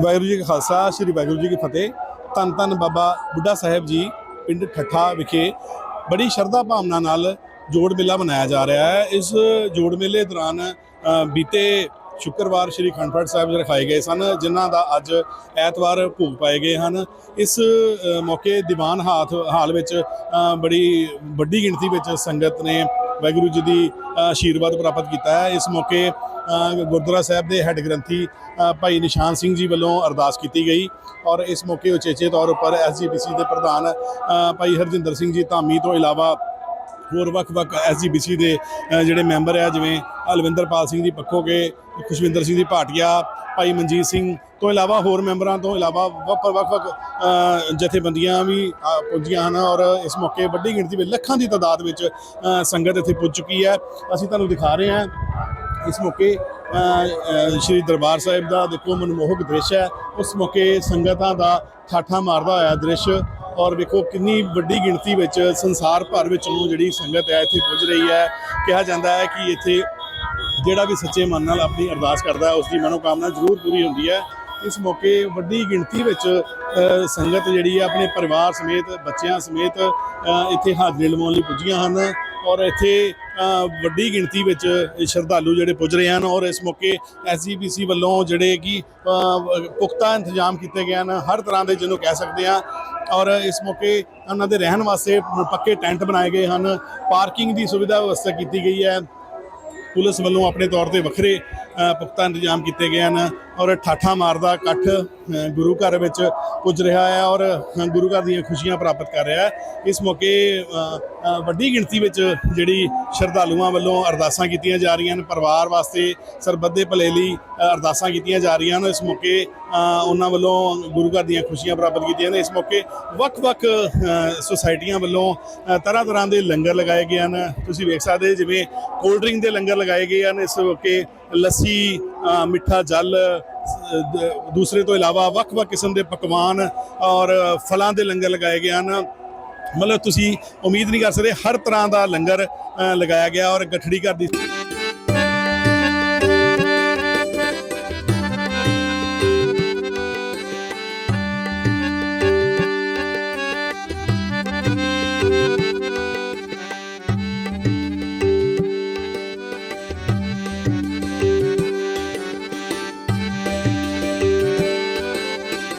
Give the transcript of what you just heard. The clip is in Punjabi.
ਵਾਹਿਗੁਰੂ ਜੀ ਕਾ ਖਾਲਸਾ, ਸ੍ਰੀ ਵਾਹਿਗੁਰੂ ਜੀ ਕੀ ਫਤਿਹ। ਧੰਨ ਧੰਨ ਬਾਬਾ ਬੁੱਢਾ ਸਾਹਿਬ ਜੀ, ਪਿੰਡ ਠੱਠਾ ਵਿਖੇ ਬੜੀ ਸ਼ਰਧਾ ਭਾਵਨਾ ਨਾਲ ਜੋੜ ਮੇਲਾ ਮਨਾਇਆ ਜਾ ਰਿਹਾ ਹੈ। ਇਸ ਜੋੜ ਮੇਲੇ ਦੌਰਾਨ ਬੀਤੇ ਸ਼ੁੱਕਰਵਾਰ ਸ੍ਰੀ ਖੰਡ ਪਾਠ ਸਾਹਿਬ ਜੀ ਰਖਾਏ ਗਏ ਸਨ, ਜਿਨ੍ਹਾਂ ਦਾ ਅੱਜ ਐਤਵਾਰ ਭੋਗ ਪਾਏ ਗਏ ਹਨ। ਇਸ ਮੌਕੇ ਦੀਵਾਨ ਹਾਥ, ਹਾਲ ਵਿੱਚ ਬੜੀ ਵੱਡੀ ਗਿਣਤੀ ਵਿੱਚ ਸੰਗਤ ਨੇ ਵਾਹਿਗੁਰੂ ਜੀ ਦੀ ਆਸ਼ੀਰਵਾਦ ਪ੍ਰਾਪਤ ਕੀਤਾ ਹੈ। ਇਸ ਮੌਕੇ ਗੁਰਦੁਆਰਾ ਸਾਹਿਬ ਦੇ ਹੈੱਡ ਗ੍ਰੰਥੀ ਭਾਈ ਨਿਸ਼ਾਨ ਸਿੰਘ ਜੀ ਵੱਲੋਂ ਅਰਦਾਸ ਕੀਤੀ ਗਈ ਔਰ ਇਸ ਮੌਕੇ ਉਚੇਚੇ ਤੌਰ ਉੱਪਰ ਐਸਜੀਪੀਸੀ ਦੇ ਪ੍ਰਧਾਨ ਭਾਈ ਹਰਜਿੰਦਰ ਸਿੰਘ ਜੀ ਧਾਮੀ ਤੋਂ ਇਲਾਵਾ ਹੋਰ ਵੱਖ-ਵੱਖ ਐਸਜੀਪੀਸੀ ਦੇ ਜਿਹੜੇ ਮੈਂਬਰ ਆ, ਜਿਵੇਂ ਅਲਵਿੰਦਰਪਾਲ ਸਿੰਘ ਜੀ ਪੱਖੋ ਕੇ ਖੁਸ਼ਵਿੰਦਰ ਸਿੰਘ ਜੀ ਭਾਟੀਆ, ਭਾਈ ਮਨਜੀਤ ਸਿੰਘ ਤੋਂ ਇਲਾਵਾ ਹੋਰ ਮੈਂਬਰਾਂ ਤੋਂ ਇਲਾਵਾ ਵੱਖ ਵੱਖ-ਵੱਖ ਜਥੇਬੰਦੀਆਂ ਵੀ ਪੁੱਜੀਆਂ ਹਨ ਔਰ ਇਸ ਮੌਕੇ ਵੱਡੀ ਗਿਣਤੀ ਵਿੱਚ ਲੱਖਾਂ ਦੀ ਤਾਦਾਦ ਵਿੱਚ ਸੰਗਤ ਇੱਥੇ ਪੁੱਜ ਚੁੱਕੀ ਹੈ। ਅਸੀਂ ਤੁਹਾਨੂੰ ਦਿਖਾ ਰਹੇ ਹਾਂ ਇਸ ਮੌਕੇ ਸ਼੍ਰੀ ਦਰਬਾਰ ਸਾਹਿਬ ਦਾ ਦੇਖੋ ਮਨਮੋਹਕ ਦ੍ਰਿਸ਼ ਹੈ। ਉਸ ਮੌਕੇ ਸੰਗਤਾਂ ਦਾ ਠਾਠਾ ਮਾਰਦਾ ਹੋਇਆ ਦ੍ਰਿਸ਼ ਔਰ ਵੇਖੋ ਕਿੰਨੀ ਵੱਡੀ ਗਿਣਤੀ ਵਿੱਚ ਸੰਸਾਰ ਭਰ ਵਿੱਚੋਂ ਜਿਹੜੀ ਸੰਗਤ ਹੈ ਇੱਥੇ ਪੁੱਜ ਰਹੀ ਹੈ। ਕਿਹਾ ਜਾਂਦਾ ਹੈ ਕਿ ਇੱਥੇ ਜਿਹੜਾ ਵੀ ਸੱਚੇ ਮਨ ਨਾਲ ਆਪਣੀ ਅਰਦਾਸ ਕਰਦਾ ਹੈ ਉਸ ਦੀ ਮਨੋਕਾਮਨਾ ਜ਼ਰੂਰ ਪੂਰੀ ਹੁੰਦੀ ਹੈ। ਇਸ ਮੌਕੇ ਵੱਡੀ ਗਿਣਤੀ ਵਿੱਚ ਸੰਗਤ ਜਿਹੜੀ ਹੈ ਆਪਣੇ ਪਰਿਵਾਰ ਸਮੇਤ ਬੱਚਿਆਂ ਸਮੇਤ ਅ, ਇੱਥੇ ਹਾਜ਼ਰੀ ਲਵਾਉਣ ਲਈ ਪੁੱਜੀਆਂ ਹਨ ਔਰ ਇੱਥੇ ਵੱਡੀ ਗਿਣਤੀ ਵਿੱਚ ਸ਼ਰਧਾਲੂ ਜਿਹੜੇ ਪੁੱਜ ਰਹੇ ਹਨ ਔਰ ਇਸ ਮੌਕੇ ਐਸਜੀਪੀਸੀ ਵੱਲੋਂ ਜਿਹੜੇ ਕਿ ਪੁਖਤਾ ਇੰਤਜ਼ਾਮ ਕੀਤੇ ਗਏ ਹਨ, ਹਰ ਤਰ੍ਹਾਂ ਦੇ ਜਿਹਨੂੰ ਕਹਿ ਸਕਦੇ ਆ ਔਰ ਇਸ ਮੌਕੇ ਉਹਨਾਂ ਦੇ ਰਹਿਣ ਵਾਸਤੇ ਪੱਕੇ ਟੈਂਟ ਬਣਾਏ ਗਏ ਹਨ, ਪਾਰਕਿੰਗ ਦੀ ਸੁਵਿਧਾ ਵਿਵਸਥਾ ਕੀਤੀ ਗਈ ਹੈ। ਪੁਲਿਸ ਵੱਲੋਂ ਆਪਣੇ ਤੌਰ ਤੇ ਵੱਖਰੇ ਪੁਖਤਾ ਇੰਤਜ਼ਾਮ ਕੀਤੇ ਗਏ ਹਨ ਔਰ ਠਾਠਾ ਮਾਰਦਾ ਇਕੱਠ ਗੁਰੂ ਘਰ ਵਿੱਚ ਪੁੱਜ ਰਿਹਾ ਹੈ ਔਰ ਗੁਰੂ ਘਰ ਦੀਆਂ ਖੁਸ਼ੀਆਂ ਪ੍ਰਾਪਤ ਕਰ ਰਿਹਾ ਹੈ। ਇਸ ਮੌਕੇ ਵੱਡੀ ਗਿਣਤੀ ਵਿੱਚ ਜਿਹੜੀ ਸ਼ਰਧਾਲੂਆਂ ਵੱਲੋਂ ਅਰਦਾਸਾਂ ਕੀਤੀਆਂ ਜਾ ਰਹੀਆਂ ਹਨ ਪਰਿਵਾਰ ਵਾਸਤੇ ਸਰਬੱਤ ਦੇ ਭਲੇ ਲਈ ਅਰਦਾਸਾਂ ਕੀਤੀਆਂ ਜਾ ਰਹੀਆਂ ਹਨ ਇਸ ਮੌਕੇ ਉਹਨਾਂ ਵੱਲੋਂ ਗੁਰੂ ਘਰ ਦੀਆਂ ਖੁਸ਼ੀਆਂ ਪ੍ਰਾਪਤ ਕੀਤੀਆਂ ਨੇ। ਇਸ ਮੌਕੇ ਵੱਖ-ਵੱਖ ਸੁਸਾਇਟੀਆਂ ਵੱਲੋਂ ਤਰ੍ਹਾਂ ਤਰ੍ਹਾਂ ਦੇ ਲੰਗਰ ਲਗਾਏ ਗਏ ਹਨ। ਤੁਸੀਂ ਵੇਖ ਸਕਦੇ ਜਿਵੇਂ ਕੋਲਡ ਡਰਿੰਕ ਦੇ ਲੰਗਰ ਲਗਾਏ ਗਏ ਹਨ। ਇਸ ਮੌਕੇ ਲੱਸੀ ਮਿੱਠਾ ਜਲ ਦੂਸਰੇ ਤੋਂ ਇਲਾਵਾ ਵੱਖ-ਵੱਖ ਕਿਸਮ ਦੇ ਪਕਵਾਨ ਔਰ ਫਲਾਂ ਦੇ ਲੰਗਰ ਲਗਾਏ ਗਏ ਹਨ। ਮਤਲਬ ਤੁਸੀਂ ਉਮੀਦ ਨਹੀਂ ਕਰ ਸਕਦੇ, ਹਰ ਤਰ੍ਹਾਂ ਦਾ ਲੰਗਰ ਲਗਾਇਆ ਗਿਆ ਔਰ ਗੱਠੜੀ ਘਰ ਦੀ